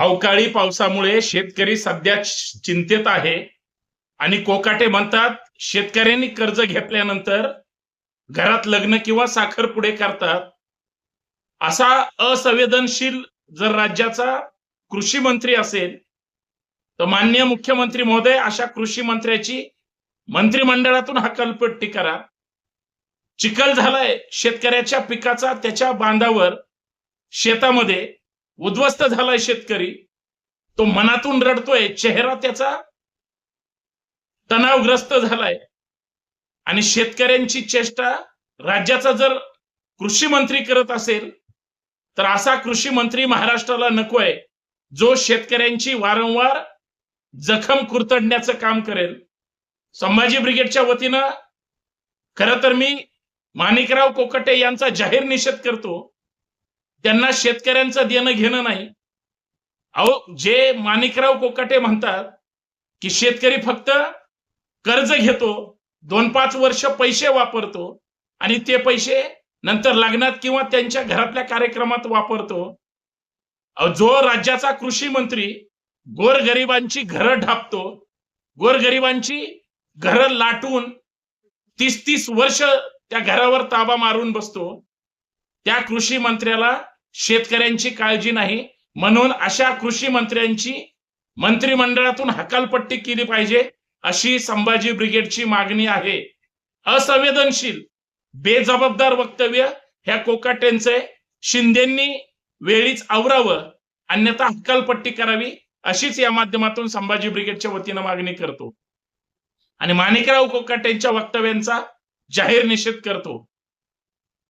अवकाळी पावसामुळे शेतकरी सध्या चिंतेत आहे. आणि कोकाटे म्हणतात शेतकऱ्यांनी कर्ज घेतल्यानंतर घरात लग्न किंवा साखर पुढे करतात. असा असंवेदनशील जर राज्याचा कृषी मंत्री असेल तर माननीय मुख्यमंत्री महोदय अशा कृषी मंत्र्याची मंत्रिमंडळातून हकालपट्टी करा. चिखल झालाय शेतकऱ्याच्या पिकाचा त्याच्या बांधावर शेतामध्ये. उद्ध्वस्त झालाय शेतकरी. तो मनातून रडतोय चेहरा त्याचा तणावग्रस्त झालाय. आणि शेतकऱ्यांची चेष्टा राज्याचा जर कृषी मंत्री करत असेल तर असा कृषी मंत्री महाराष्ट्राला नकोय जो शेतकऱ्यांची वारंवार जखम कुरतडण्याचं काम करेल. संभाजी ब्रिगेडच्या वतीनं खरं तर मी माणिकराव कोकटे यांचा जाहीर निषेध करतो त्यांना शेतकऱ्यांचं देणं घेणं नाही. अहो जे माणिकराव कोकाटे म्हणतात की शेतकरी फक्त कर्ज घेतो दोन पाच वर्ष पैसे वापरतो आणि ते पैसे नंतर लग्नात किंवा त्यांच्या घरातल्या कार्यक्रमात वापरतो. जो राज्याचा कृषी मंत्री गोरगरिबांची घरं ढापतो गोरगरिबांची घरं लाटून तीस तीस वर्ष त्या घरावर ताबा मारून बसतो त्या कृषी मंत्र्याला शेतकऱ्यांची काळजी नाही. म्हणून अशा कृषी मंत्र्यांची मंत्रिमंडळातून हकालपट्टी केली पाहिजे अशी संभाजी ब्रिगेडची मागणी आहे. असंवेदनशील बेजबाबदार वक्तव्य ह्या कोकाटेंचे शिंदेंनी वेळीच आवरावं अन्यथा हकालपट्टी करावी अशीच या माध्यमातून संभाजी ब्रिगेडच्या वतीनं मागणी करतो. आणि माणिकराव कोकाटेंच्या वक्तव्यांचा जाहीर निषेध करतो.